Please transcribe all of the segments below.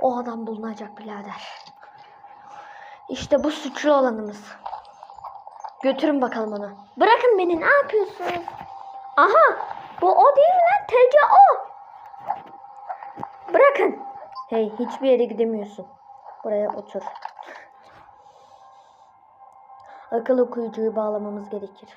O adam bulunacak birader. İşte bu suçlu olanımız. Götürün bakalım onu. Bırakın beni ne yapıyorsunuz? Aha bu o değil mi lan? TC o. Bırakın. Hey hiçbir yere gidemiyorsun. Buraya otur. Akıl okuyucuyu bağlamamız gerekir.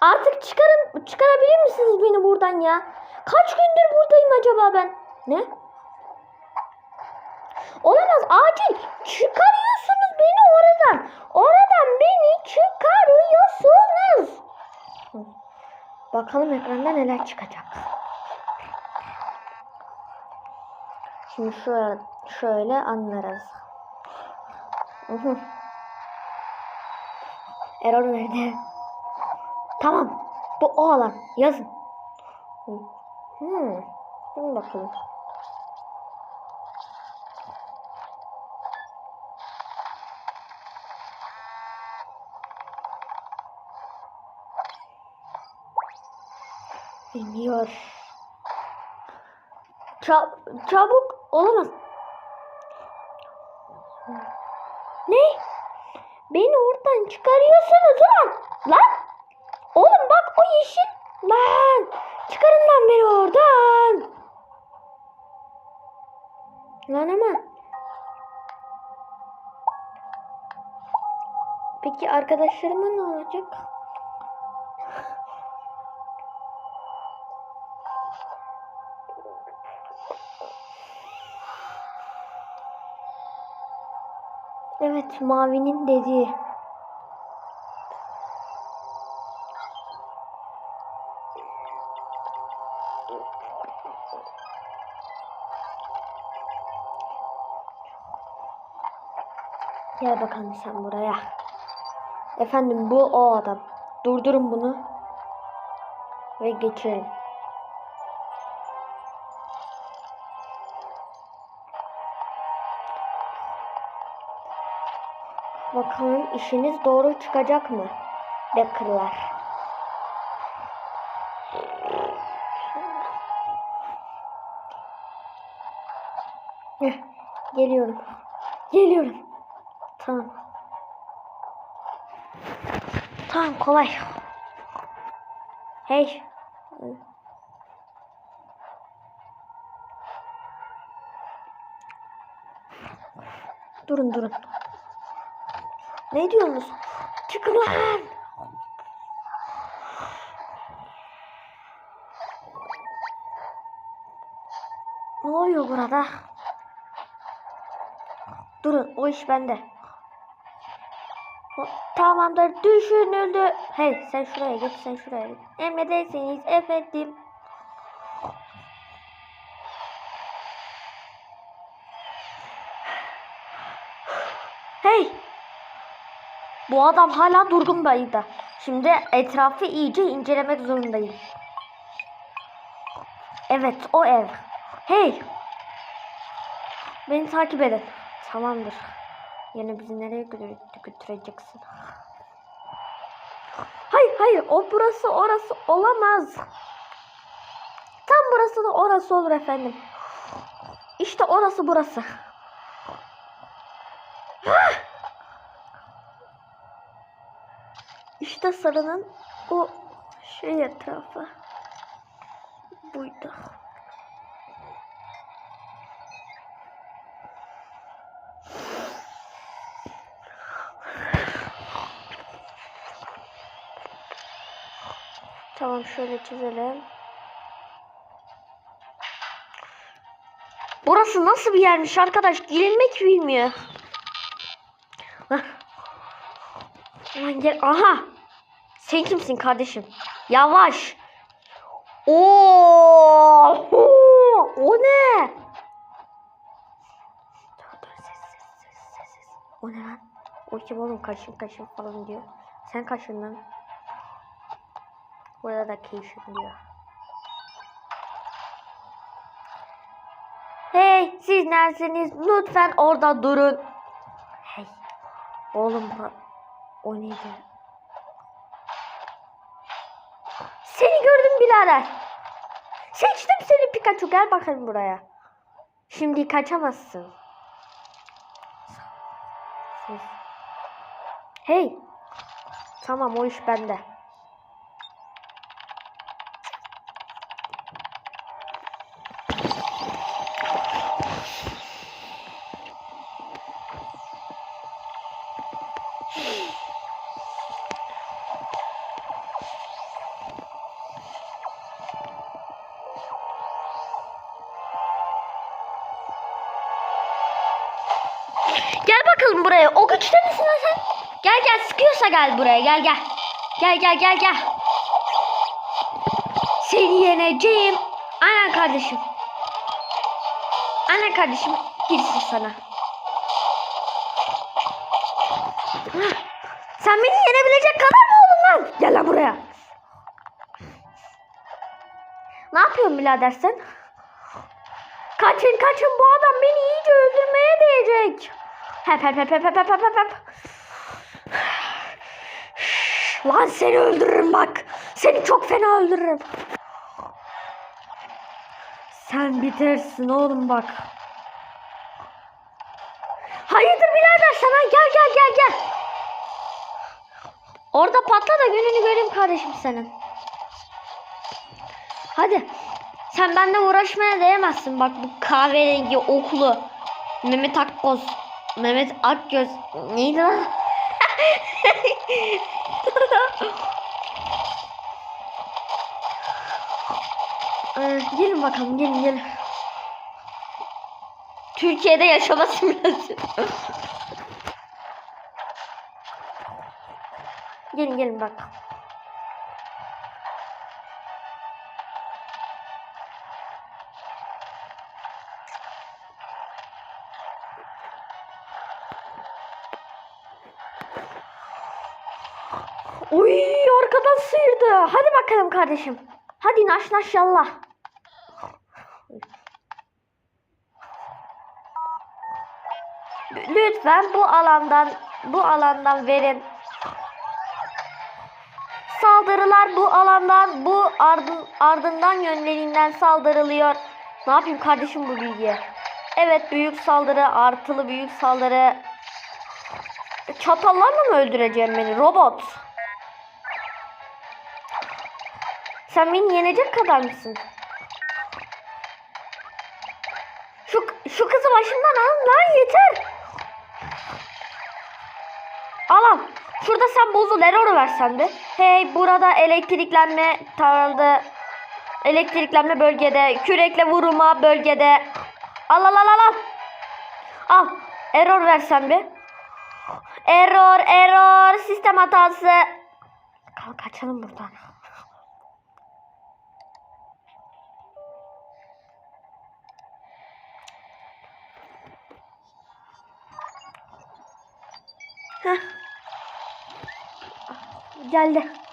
Artık çıkarın, çıkarabilir misiniz beni buradan ya? Kaç gündür buradayım acaba ben? Ne? Olamaz acil. Çıkarıyorsunuz beni oradan. Oradan beni çıkarıyorsunuz. Bakalım ekranda neler çıkacak. Şimdi şöyle, şöyle anlarız. Error verdi. Tamam. Bu o alan. Yazın. Hmm. Dur bakalım. Bilmiyor. Ça çabuk olamaz. Ne? Beni oradan çıkarıyorsunuz lan. Lan. Oğlum bak o yeşil. Lan. Çıkarın lan beni oradan. Lan ama. Peki arkadaşlarıma ne olacak? Evet, Mavi'nin dediği. Gel bakalım sen buraya. Efendim bu o adam. Durdurun bunu. Ve geçelim. Bakalım işiniz doğru çıkacak mı? Heh, Geliyorum. Geliyorum. Tamam. Tamam kolay. Hey. Durun durun. Ne diyorsunuz? Çıkın lan. Ne oluyor burada? Durun o iş bende. Tamamdır düşünüldü. Hey sen şuraya git sen şuraya git. Emredersiniz efendim. Hey bu adam hala durgun bayıda. Şimdi etrafı iyice incelemek zorundayım. Evet o ev. Hey. Beni takip edin. Tamamdır. Yine bizi nereye götür- götüreceksin? Hayır hayır o burası orası olamaz. Tam burası da orası olur efendim. İşte orası burası. İşte sarının o şey etrafı buydu. Tamam şöyle çizelim. Burası nasıl bir yermiş arkadaş? Girilmek bilmiyor. Gel. Aha. Sen kimsin kardeşim? Yavaş. Oo! O ne? O ne lan? O kim oğlum kaşın kaşın falan diyor. Sen kaşın lan. Burada da kaşın diyor. Hey siz neredesiniz? Lütfen orada durun. Hey. Oğlum o neydi? Birader. Seçtim seni Pikachu gel bakalım buraya. Şimdi kaçamazsın. Hey. Tamam o iş bende. Buraya. O güçte misin lan sen? Gel gel sıkıyorsa gel buraya. Gel gel. Gel gel gel gel. Seni yeneceğim. Aynen kardeşim. Aynen kardeşim. Girsin sana. Sen beni yenebilecek kadar mı oldun lan? Gel lan buraya. Ne yapıyorsun birader sen? Kaçın kaçın bu adam beni iyice öldürmeye değecek. Hep hep hep hep hep hep hep hep. Lan seni öldürürüm bak. Seni çok fena öldürürüm. Sen bitersin oğlum bak. Hayırdır birader sana gel gel gel gel. Orada patla da gününü göreyim kardeşim senin. Hadi. Sen benden uğraşmaya değemezsin bak bu kahverengi okulu. Mehmet Akkoz. Mehmet Akgöz. Neydi lan? ee, gelin bakalım gelin gelin. Türkiye'de yaşama simülasyonu. gelin gelin bak. Uy arkadan sıyırdı. Hadi bakalım kardeşim. Hadi naş naş yallah. Lütfen bu alandan bu alandan verin. Saldırılar bu alandan bu ardın, ardından yönlerinden saldırılıyor. Ne yapayım kardeşim bu bilgiye? Evet büyük saldırı artılı büyük saldırı. Çatallarla mı öldüreceğim beni robot? Sen beni yenecek kadar mısın? Şu, şu kızı başımdan alın lan yeter. Al al. Şurada sen bozul error versen de. Hey burada elektriklenme taraldı. Elektriklenme bölgede. Kürekle vurma bölgede. Al al al al. Al. Error versen bir. Error error. Sistem hatası. Kalk kaçalım buradan. Heh. Geldi.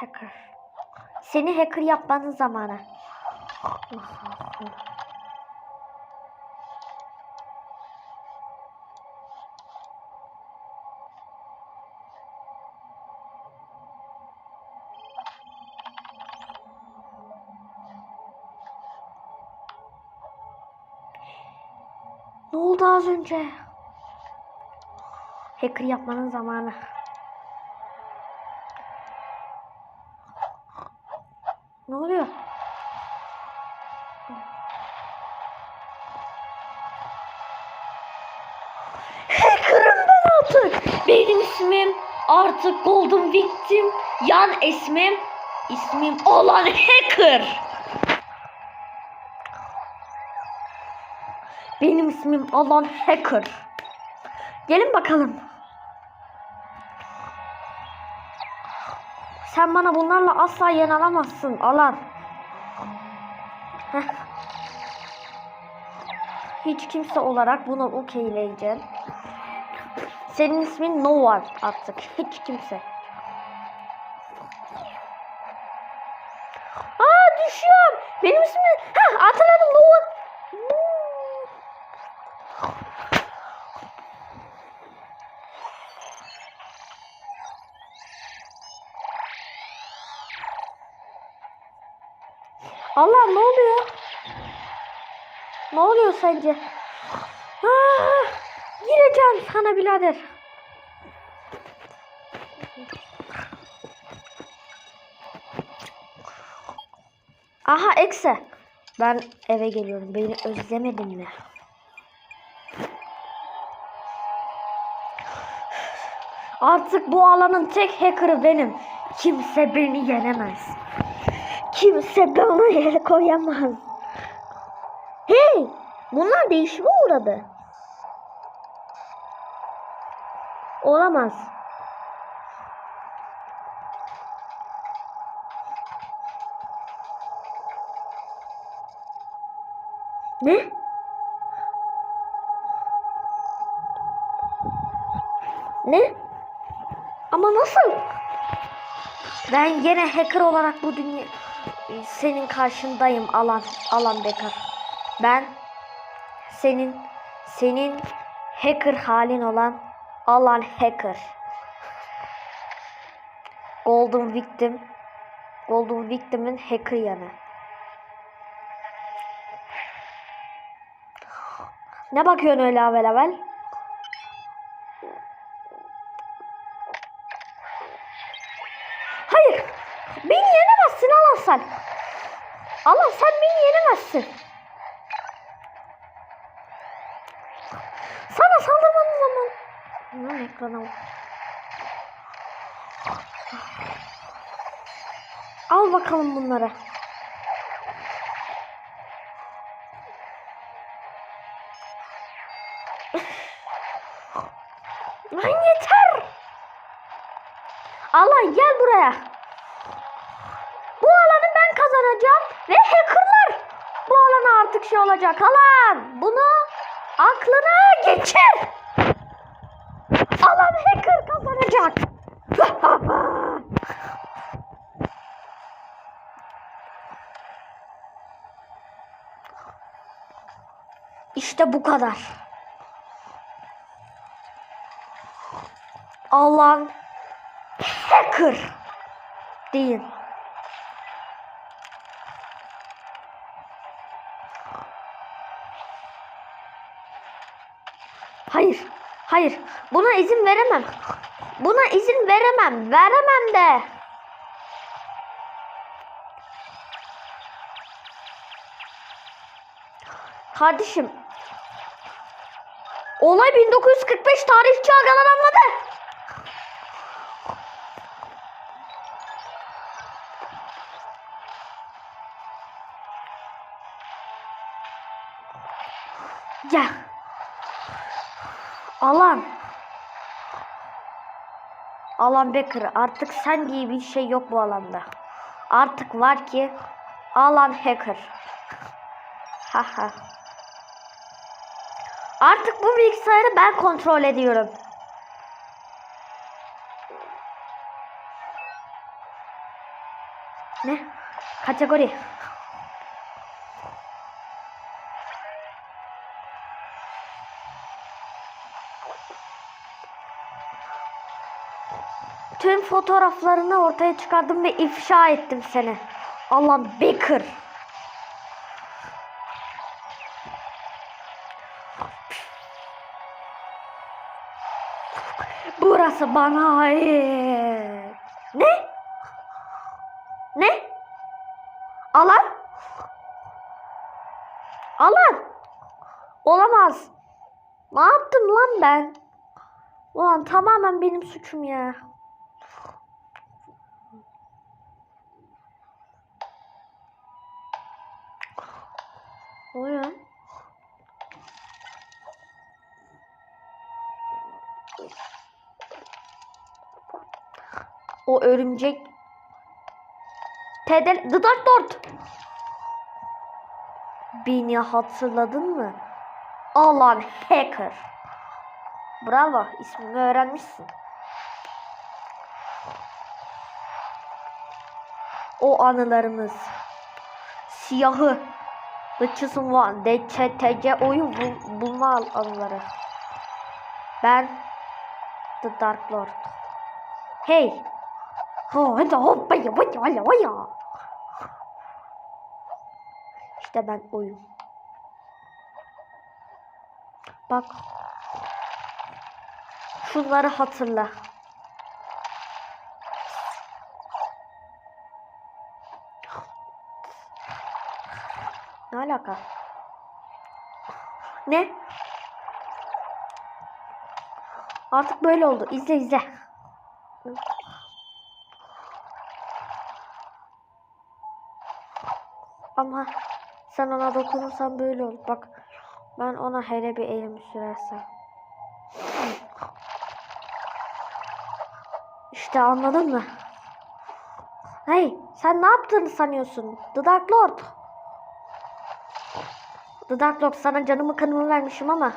Hacker. Seni hacker yapmanın zamanı. Ne oldu az önce? Hacker yapmanın zamanı. Ne oluyor? Hacker'ım ben artık. Benim ismim artık Golden Victim. Yan ismim ismim olan Hacker. Benim ismim Alan Hacker. Gelin bakalım. Sen bana bunlarla asla yen alamazsın Alan. Heh. hiç kimse olarak bunu okeyleyeceğim. Senin ismin Nova artık. Hiç kimse. Aa düşüyorum. Benim ismim... Ha hatırladım Allah ne oluyor? Ne oluyor sence? Aa, gireceğim sana birader. Aha ekse. Ben eve geliyorum. Beni özlemedin mi? Artık bu alanın tek hacker'ı benim. Kimse beni yenemez. Kimse bana koyamaz. Hey! Bunlar değişime uğradı. Olamaz. Ne? Ne? Ama nasıl? Ben gene hacker olarak bu dünya senin karşındayım alan alan bekar. Ben senin senin hacker halin olan alan hacker. Golden Victim Golden Victim'in hacker yanı. Ne bakıyorsun öyle avel avel? Beni yenemezsin Allah sen. Allah sen beni yenemezsin. Sana saldırmanın zaman. Lan ekrana bak. Al bakalım bunları. Lan yeter. Allah gel buraya. Kazanacağım ve hackerlar bu alana artık şey olacak. Alan bunu aklına geçir. Alan hacker kazanacak. İşte bu kadar. Alan hacker değil. Hayır. Hayır. Buna izin veremem. Buna izin veremem. Veremem de. Kardeşim. Olay 1945 tarihçi agalar anladı. Gel. Alan. Alan Becker artık sen diye bir şey yok bu alanda. Artık var ki Alan Hacker. Haha. Artık bu bilgisayarı ben kontrol ediyorum. Ne? Kategori. Tüm fotoğraflarını ortaya çıkardım ve ifşa ettim seni. Alan Baker. Burası bana ait. Ne? Ne? Alan? Alan? Olamaz. Ne yaptım lan ben? Ulan tamamen benim suçum ya. Oyun. O örümcek. Tedel Dark Lord. Beni hatırladın mı? Allah'ın hacker. Bravo ismimi öğrenmişsin. O anılarımız. Siyahı. Chosen One. DCTC oyun bul bulma anıları. Ben The Dark Lord. Hey. Oh, hadi hoppa ya vaya vaya. İşte ben oyum. Bak. Şunları hatırla. Ne alaka? Ne? Artık böyle oldu. İzle izle. Ama sen ona dokunursan böyle olur. Bak ben ona hele bir elimi sürersem. İşte anladın mı? Hey sen ne yaptığını sanıyorsun? Dark Lord. Dark Lord sana canımı kanımı vermişim ama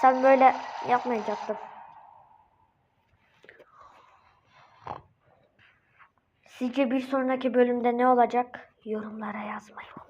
sen böyle yapmayacaktın. Sizce bir sonraki bölümde ne olacak? Yorumlara yazmayı unutmayın.